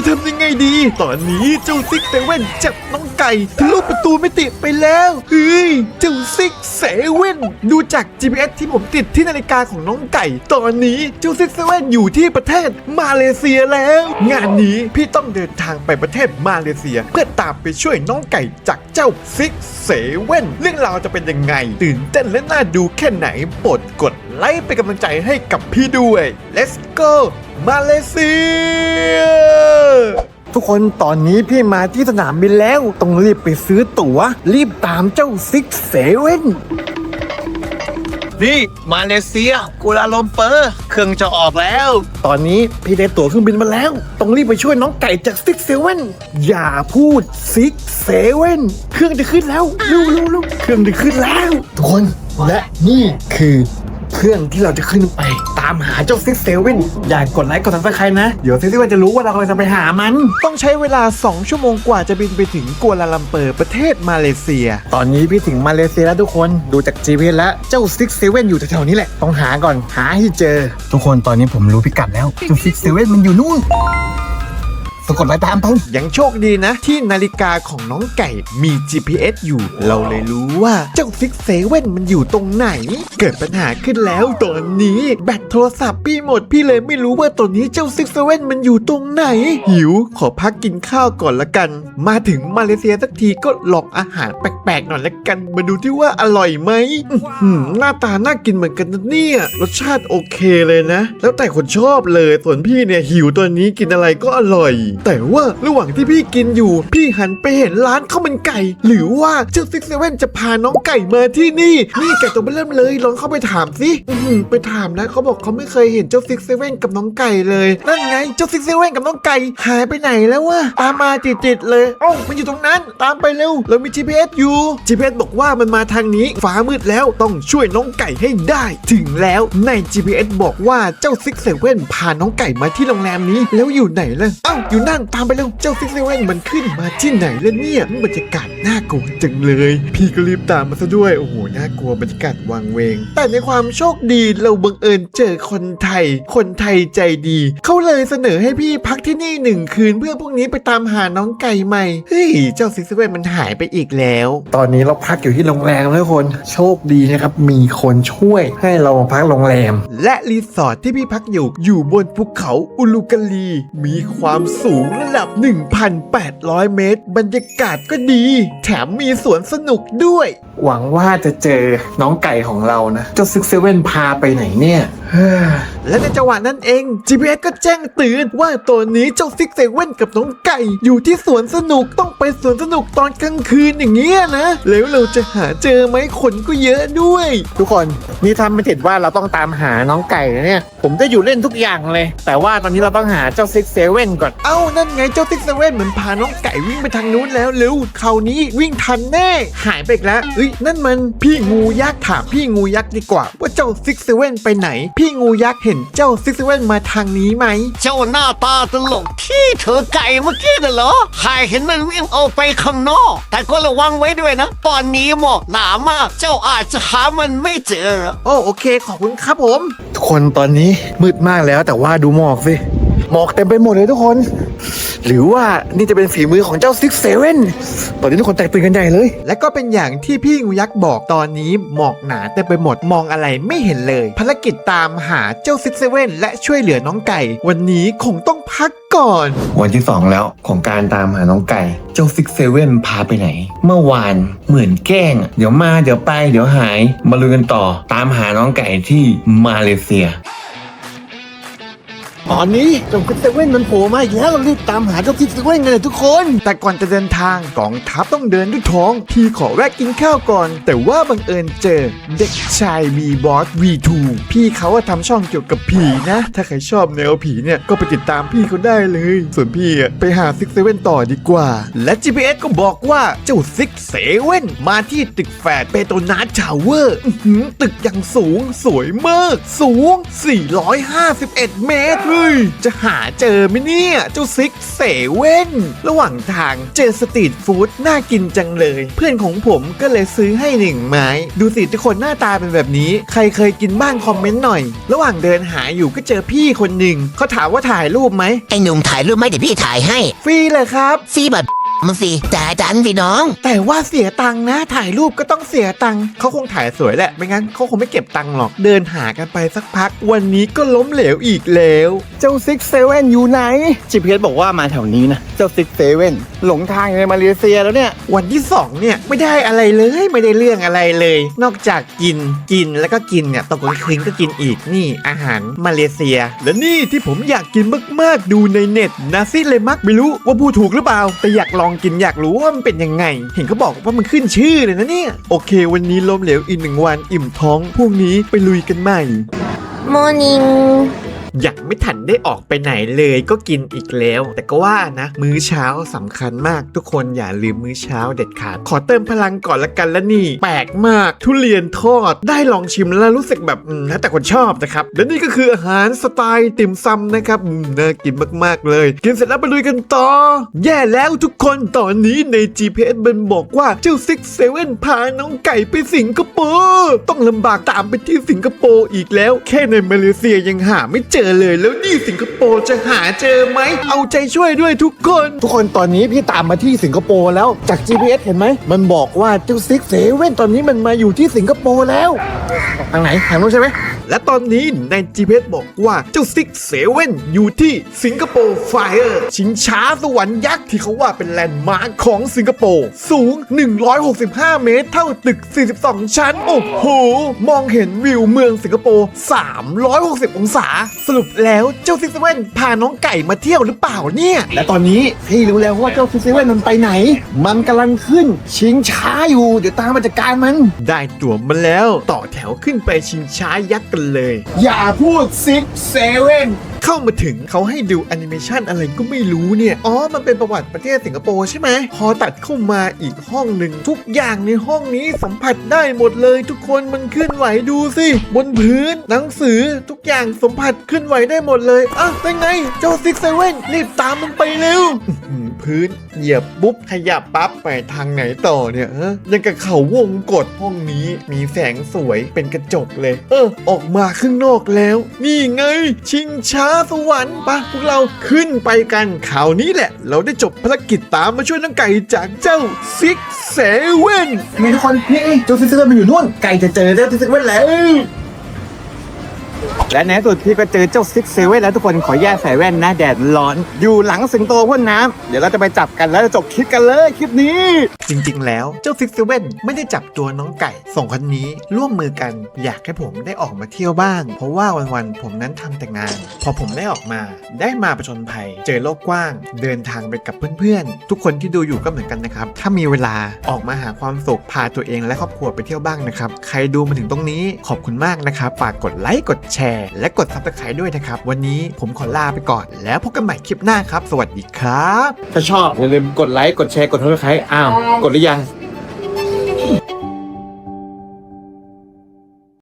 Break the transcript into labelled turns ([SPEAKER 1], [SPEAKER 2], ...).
[SPEAKER 1] จะทำยังไงดี ตอนนี้เจ้าซิกเซเว่นจับน้องไก่ทะลุประตูไม่ติดไปแล้วเฮ้ยเจ้าซิกเซเว่นดูจาก GPS ที่ผมติดที่นาฬิกาของน้องไก่ ตอนนี้เจ้าซิกเซเว่นอยู่ที่ประเทศมาเลเซียแล้ว งานนี้พี่ต้องเดินทางไปประเทศมาเลเซีย เพื่อตามไปช่วยน้องไก่จากเจ้าซิกเซเว่นเรื่องราวจะเป็นยังไง ตื่นเต้นและน่าดูแค่ไหนโปรดกดไลค์เป็นกำลังใจให้กับพี่ด้วย let's go มาเลเซีย ทุกคนตอนนี้พี่มาที่สนามบินแล้ว ต้องรีบไปซื้อตั๋ว รีบตามเจ้าซิกเซเว่น
[SPEAKER 2] นี่มาเลเซียกัวลาลัมเปอร์เครื่องจะออกแล้ว
[SPEAKER 1] ตอนนี้พี่ได้ตั๋วเครื่องบินมาแล้ว ต้องรีบไปช่วยน้องไก่จากซิกเซเว่นอย่าพูดซิกเซเว่นเครื่องจะขึ้นแล้วเร็วเร็วเร็วเครื่องจะขึ้นแล้ว ทุกคนและนี่คือเครื่องที่เราจะขึ้นไปตามหาเจ้าซิกเซเว่นอย่ากดไลค์กดซับสไครต์นะ เดี๋ยวซิกเซเว่นจะรู้ว่าเรากำลังจะไปหามัน ต้องใช้เวลา 2 ชั่วโมงกว่าจะบินไปถึงกัวลาลัมเปอร์ประเทศมาเลเซีย ตอนนี้พี่ถึงมาเลเซียแล้วทุกคนดูจาก GPS แล้วเจ้าซิกเซเว่นอยู่แถวๆนี้แหละต้องหาก่อนหาให้เจอ ทุกคนตอนนี้ผมรู้พิกัดแล้วเจ้าซิกเซเว่นมันอยู่นู่น สะกดรอยตามไป ยังโชคดีนะ ที่นาฬิกาของน้องไก่มี GPS อยู่ เราเลยรู้ว่าเจ้าซิกเซเว่นมันอยู่ตรงไหน เกิดปัญหาขึ้นแล้วตอนนี้แบตโทรศัพท์พี่หมดพี่เลยไม่รู้ว่าตอนนี้เจ้าซิกเซเว่นมันอยู่ตรงไหน หิวขอพักกินข้าวก่อนละกัน มาถึงมาเลเซียสักทีก็ลองอาหารแปลกๆหน่อยละกัน มาดูที่ว่าอร่อยไหมอื้อหือหน้าตาน่ากินเหมือนกันนะเนี่ยรสชาติโอเคเลยนะ แล้วแต่คนชอบเลยส่วนพี่เนี่ยหิวตัวนี้กินอะไรก็อร่อยแต่ว่าระหว่างที่พี่กินอยู่ พี่หันไปเห็นร้านข้าวมันไก่ หรือว่าเจ้าซิกเซเว่นจะพาน้องไก่มาที่นี่ นี่ไก่ตัวเริ่มเลยลองเข้าไปถามสิไปถามนะเขาบอกเขาไม่เคยเห็นเจ้าซิกเซเว่นกับน้องไก่เลยนั่นไงเจ้าซิกเซเว่นกับน้องไก่หายไปไหนแล้ววะตามมาจิตๆเลยเอ้ามันอยู่ตรงนั้น ตามไปเร็วเรามี GPS อยู่ GPS บอกว่ามันมาทางนี้ฟ้ามืดแล้วต้องช่วยน้องไก่ให้ได้ ถึงแล้วใน GPS บอกว่าเจ้าซิกเซเว่นพาน้องไก่มาที่โรงแรมนี้แล้วอยู่ไหนล่ะเอ้าอยู่นั่นตามไปเร็วเจ้าซิกเซเว่นมันขึ้นมาที่ไหนแล้วเนี่ยบรรยากาศน่ากลัวจังเลย พี่ก็รีบตามมาซะด้วยโอ้โหน่ากลัวบรรยากาศวังเวง แต่ในความโชคดีเราบังเอิญเจอคนไทย คนไทยใจดีเขาเลยเสนอให้พี่พักที่นี่หนึ่งคืนเพื่อพรุ่งนี้ไปตามหาน้องไก่ใหม่เฮ้ยเจ้าซิกเซเว่นมันหายไปอีกแล้ว ตอนนี้เราพักอยู่ที่โรงแรมแล้วทุกคนโชคดีนะครับมีคนช่วยให้เรามาพักโรงแรม และรีสอร์ทที่พี่พักอยู่อยู่บนภูเขาอุลูกาลีมีความสููงระดับ 1,800 เมตร บรรยากาศก็ดี แถมมีสวนสนุกด้วย หวังว่าจะเจอน้องไก่ของเรานะ เจ้าซิกเซเว่นพาไปไหนเนี่ยและในจังหวะนั้นเอง GPS ก็แจ้งเตือนว่าตัวนี้เจ้าซิกเซเว่นกับน้องไก่ อยู่ที่สวนสนุกต้องไปสวนสนุกตอนกลางคืนอย่างเงี้ยนะ แล้วเราจะหาเจอไหมคนก็เยอะด้วย ทุกคนนี่ทำไม่ผิดว่าเราต้องตามหาน้องไก่นะเนี่ย ผมจะอยู่เล่นทุกอย่างเลย แต่ว่าตอนนี้เราต้องหาเจ้าซิกเซเว่นก่อน เอ้านั่นไงเจ้าซิกเซเว่นเหมือนพาน้องไก่วิ่งไปทางนู้นแล้วเร็วคราวนี้วิ่งทันแน่หายไปอีกแล้วเอ้ยนั่นมันพี่งูยักษ์ถามพี่งูยักษ์ดีกว่า ว่าเจ้าซิกเซเว่นไปไหน พี่งูยักษ์เห็นเจ้าซิกเซเว่นมาทางนี้ไหม
[SPEAKER 2] เจ้าหน้าตาตลกที่เธอไก่เมื่อกี้น่ะเหรอใครเห็นมันวิ่งออกไปข้างนอก แต่ก็ระวังไว้ด้วยนะ ตอนนี้หมอกหนามาก เจ้าอาจจะหามันไม่เจอ
[SPEAKER 1] โอ้โอเคขอบคุณครับผม ทุกคนตอนนี้มืดมากแล้วแต่ว่าดูหมอกสิหมอกเต็มไปหมดเลยทุกคน หรือว่านี่จะเป็นฝีมือของเจ้าซิกเซเว่นตอนนี้ทุกคนแตกตื่นกันใหญ่เลย และก็เป็นอย่างที่พี่งูยักษ์บอกตอนนี้หมอกหนาเต็มไปหมดมองอะไรไม่เห็นเลย ภารกิจตามหาเจ้าซิกเซเว่นและช่วยเหลือน้องไก่ วันนี้คงต้องพักก่อน
[SPEAKER 3] วันที่ 2 แล้วของการตามหาน้องไก่ เจ้าซิกเซเว่นพาไปไหน เมื่อวานเหมือนแกล้งอะเดี๋ยวมาเดี๋ยวไปเดี๋ยวหายมาลุยกันต่อตามหาน้องไก่ที่มาเลเซีย
[SPEAKER 1] ตอนนี้เจ้าซิกเซเว่นมันโผล่มาอีกแล้วรีบตามหาเจ้าซิกเซเว่นกันเลยทุกคน แต่ก่อนจะเดินทางกองทัพต้องเดินด้วยท้องพี่ขอแวะกินข้าวก่อน แต่ว่าบังเอิญเจอเด็กชายวีบอส V2 พี่เขาอะทำช่องเกี่ยวกับผีนะ ถ้าใครชอบแนวผีเนี่ยก็ไปติดตามพี่เขาได้เลย ส่วนพี่อะไปหาซิกเซเว่นต่อดีกว่า และ GPS ก็บอกว่าเจ้าซิกเซเว่นมาที่ตึกแฝดเปโตนาชาวเวอร์อื้อหือตึกอย่างสูงสวยมาก สูง 451 เมตรฮ้ย จะหาเจอไหมเนี่ย เจ้าซิกเซเว่น ระหว่างทางเจอสตรีทฟู้ดน่ากินจังเลย เพื่อนของผมก็เลยซื้อให้หนึ่งไม้ ดูสิทุกคนหน้าตาเป็นแบบนี้ ใครเคยกินบ้างคอมเมนต์หน่อย ระหว่างเดินหาอยู่ก็เจอพี่คนหนึ่งเขาถามว่าถ่ายรูปไหม
[SPEAKER 4] ไอ้หนุ่มถ่ายรูปไหมเดี๋ยวพี่ถ่ายให้
[SPEAKER 1] ฟรีเลยครับ
[SPEAKER 4] ฟรีแบบ มันฟรีจ่ายจันพี่น้อง
[SPEAKER 1] แต่ว่าเสียตังค์นะ ถ่ายรูปก็ต้องเสียตังค์เขาคงถ่ายสวยแหละ ไม่งั้นเขาคงไม่เก็บตังค์หรอก เดินหากันไปสักพัก วันนี้ก็ล้มเหลวอีกแล้ว
[SPEAKER 5] เจ้าซิกเซเว่นอยู่ไหน GPS บอกว่ามาแถวนี้นะ เจ้าซิกเซเว่นหลงทางอยู่ในมาเลเซียแล้วเนี่ย
[SPEAKER 1] วันที่สองเนี่ยไม่ได้อะไรเลยไม่ได้เรื่องอะไรเลย นอกจากกินกินแล้วก็กินเนี่ยตกกลางคืนก็กินอีกนี่อาหารมาเลเซีย และนี่ที่ผมอยากกินมากๆดูในเน็ตนาซิเลมักไม่รู้ว่าพูดถูกหรือเปล่าแต่อยากลองกินอยากรู้ว่ามันเป็นยังไง เห็นเขาบอกว่ามันขึ้นชื่อเลยนะเนี่ย โอเค วันนี้ล้มเหลวอีกหนึ่งวันอิ่มท้องพรุ่งนี้ไปลุยกันใหม่
[SPEAKER 4] Morning
[SPEAKER 1] ยังไม่ทันได้ออกไปไหนเลยก็กินอีกแล้ว แต่ก็ว่านะ มื้อเช้าสำคัญมากทุกคนอย่าลืมมื้อเช้าเด็ดขาด ขอเติมพลังก่อนละกันและนี่ แปลกมากทุเรียนทอดได้ลองชิมแล้วรู้สึกแบบอืมแล้วแต่คนชอบนะครับ และนี่ก็คืออาหารสไตล์ติ่มซำนะครับน่ากินมากๆเลย กินเสร็จแล้วไปลุยกันต่อ แย่แล้วทุกคนตอนนี้ใน GPS มันบอกว่าเจ้าซิกเซเว่นพาน้องไก่ไปสิงคโปร์ต้องลำบากตามไปที่สิงคโปร์อีกแล้ว แค่ในมาเลเซียยังหาไม่เจอเลยแล้วนี่สิงคโปร์จะหาเจอไหม เอาใจช่วยด้วยทุกคน
[SPEAKER 5] ทุกคนตอนนี้พี่ตามมาที่สิงคโปร์แล้วจาก GPS เห็นไหม มันบอกว่าเจ้าซิกเซเว่นตอนนี้มันมาอยู่ที่สิงคโปร์แล้ว ทางไหน ทางนู้นใช่ไหม
[SPEAKER 1] และตอนนี้ใน GPS บอกว่าเจ้าซิกเซเว่นอยู่ที่สิงคโปร์ไฟเออร์ชิงช้าสวรรค์ยักษ์ที่เขาว่าเป็นแลนด์มาร์คของสิงคโปร์สูง 165 เมตร เท่าตึก 42 ชั้น โอ้โห มองเห็นวิวเมืองสิงคโปร์ 360 องศา สรุปแล้วเจ้าซิกเซเว่นพาน้องไก่มาเที่ยวหรือเปล่าเนี่ย
[SPEAKER 5] และตอนนี้พี่รู้แล้วว่าเจ้าซิกเซเว่นมันไปไหน มันกำลังขึ้นชิงช้าอยู่ เดี๋ยวตามมาจัดการมัน
[SPEAKER 1] ได้ตั๋วมาแล้วต่อแถวขึ้นไปชิงช้ายักษ์กันเลย
[SPEAKER 5] อย่าพูดซิกเซเว่น
[SPEAKER 1] เข้ามาถึงเขาให้ดูแอนิเมชันอะไรก็ไม่รู้เนี่ย อ๋อ มันเป็นประวัติประเทศสิงคโปร์ใช่ไหม พอตัดเข้ามาอีกห้องหนึ่ง ทุกอย่างในห้องนี้สัมผัสได้หมดเลย ทุกคนมันเคลื่อนไหวดูสิ บนพื้น หนังสือทุกอย่างสัมผัสเคลื่อนไหวได้หมดเลยอะเป็นไง เจ้าซิกเซเว่นรีบตามมันไปเร็วอื้อหือ พื้น เหยียบปุ๊บขยับปั๊บไปทางไหนต่อเนี่ยฮะยังกับเขาวงกดห้องนี้มีแสงสวยเป็นกระจกเลย เออ ออกมาข้างนอกแล้ว นี่ไง ชิงช้าสวรรค์ปะพวกเราขึ้นไปกันข่าวนี้แหละ เราได้จบภารกิจตามมาช่วยน้องไก่จากเจ้าซิกเซเว่น
[SPEAKER 5] นี่ทุกคนนี่เจ้าซิกเซเว่นมันอยู่นู่นไก่จะเจอเจ้าซิกเซเว่นแล้ว และในที่สุดพี่ก็เจอเจ้าซิกเซเว่นแล้วทุกคนขอแยกใส่แว่นนะแดดร้อน อยู่หลังสิงโตพ่นน้ำเดี๋ยวเราจะไปจับกันแล้วจะจบคลิปกันเลยคลิปนี้
[SPEAKER 1] จริงๆ แล้วเจ้าซิกเซเว่นไม่ได้จับตัวน้องไก่สองคนนี้ร่วมมือกันอยากให้ผมได้ออกมาเที่ยวบ้าง เพราะว่าวันๆผมนั้นทำแต่งาน พอผมได้ออกมา ได้มาประชนภัย เจอโลกกว้าง เดินทางไปกับเพื่อนๆ ทุกคนที่ดูอยู่ก็เหมือนกันนะครับถ้ามีเวลาออกมาหาความสุขพาตัวเองและครอบครัวไปเที่ยวบ้างนะครับใครดูมาถึงตรงนี้ขอบคุณมากนะครับฝากกดไลค์กดแชร์ และกดซับสไครต์ด้วยนะครับ วันนี้ผมขอลาไปก่อน แล้วพบกันใหม่คลิปหน้าครับ สวัสดีครับ
[SPEAKER 5] ถ้าชอบอย่าลืมกดไลค์กดแชร์กดทักทายอ้าวกดหรือยัง